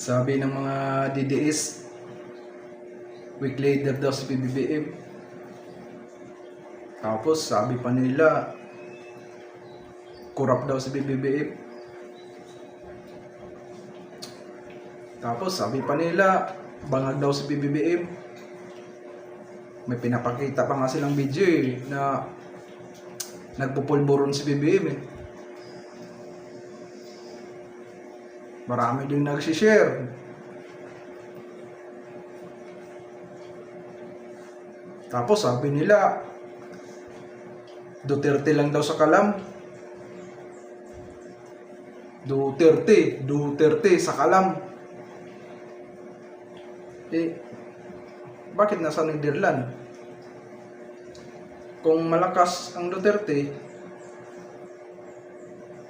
Sabi ng mga DDS, week later daw si PBBM. Tapos sabi pa nila, kurap daw si PBBM. Tapos sabi pa nila, bangag daw si PBBM. May pinapakita pa nga silang video eh, na nagpupulburon si PBBM eh. Marami din nagsishare. Tapos sabi nila, Duterte lang daw sa kalam. Duterte, Duterte sa kalam. Eh, bakit nasa Netherlands? Kung malakas ang Duterte,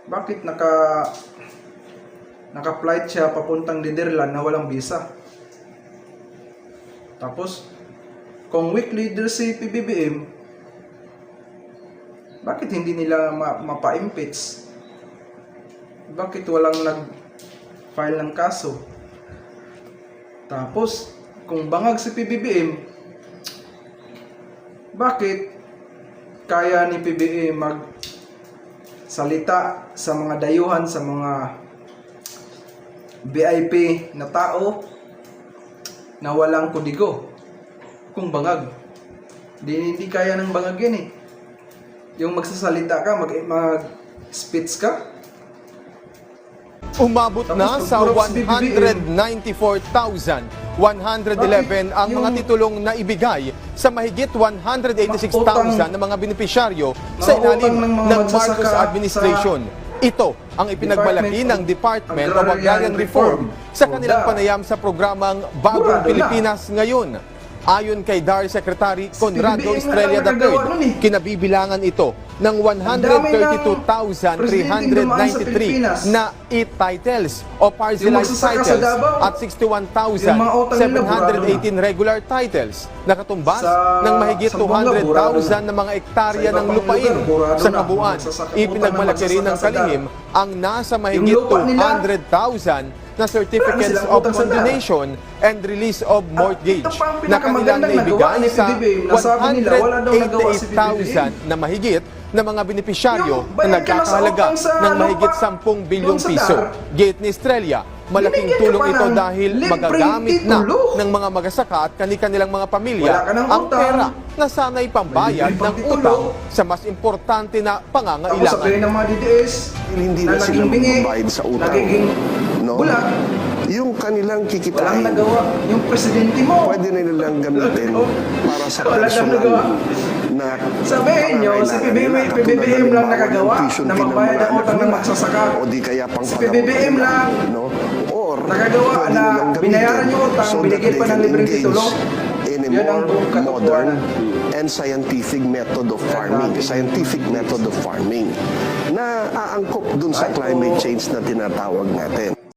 bakit naka naka-flight siya papuntang Netherlands na walang visa? Tapos, kung weak leader si PBBM, bakit hindi nila ma- mapa-impeach? Bakit walang nag-file ng kaso? Tapos, kung bangag si PBBM, bakit kaya ni PBBM mag salita sa mga dayuhan, sa mga VIP na tao na walang kudigo kung bangag. Di, hindi kaya ng bangag yan eh. Yung magsasalita ka, mag, mag speech ka, Umabot na sa pag-purok si BBM, 194,111 ang mga titulong na ibigay sa mahigit 186,000 na mga benepisyaryo sa ilalim ng ng Marcos administration. Ito ang ipinagmalaki Department ng Department of Agrarian Reform sa kanilang panayam sa programang Bagong. Pilipinas ngayon. Ayon kay DAR Secretary Conrado Estrella nun eh. III, kinabibilangan ito ng presidenteng dumaan sa 132,393 Pilipinas. na e-titles o parcelized titles at Yung mga utang nila, 61,718 regular titles na katumbas ng mahigit sa Bunga, 200,000 na mga ektarya ng lupain sa kabuuan. Ipinagmalaki rin ng kalihim ang nasa mahigit lupa nila, 200,000 na certificates of condonation and release of mortgage na kanilang naibigay ni sa PBBM. Nasabi nila, wala daw nagawa si 188,000 na mahigit na mga benepisyaryo na nagkakahalaga ng mahigit lupa, 10 bilyong piso. Gate ni Estrella, malaking tulong ito dahil magagamit na ng mga magasaka at kanilang mga pamilya ang pera na sana'y pambayad ng utang sa mas importante na Tapos pangangailangan. sabihin ng mga DDS, hindi na sila magbabayad sa utang. Bulag, Yung kanilang walang kikitain, nagawa. Yung presidente mo, pwede na nilang gamitin para sa Wala personal na Sabihin nyo, si PBBM, PBBM lang nakagawa na magbayad ng utang ng magsasaka. O di kaya pang Si PBBM lang no? Or, nakagawa na binayaran yung utang, so they pa ng libreng titulo. in a more modern and scientific method of farming, scientific method of farming na aangkop dun sa climate change na tinatawag natin.